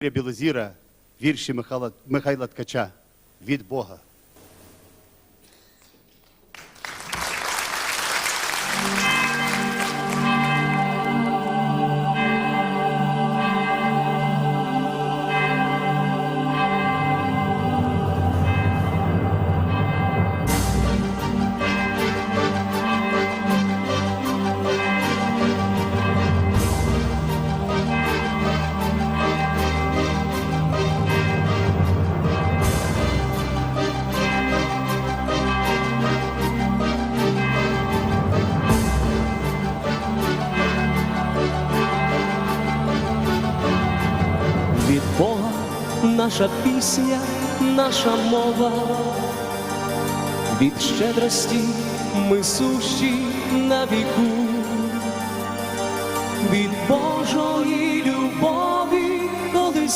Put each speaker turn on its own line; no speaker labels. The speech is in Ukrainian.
Білозіра, вірші Михайла, Михайла Ткача від Бога.
Від Бога наша пісня, наша мова, від щедрості ми сущі на віку, від Божої любові.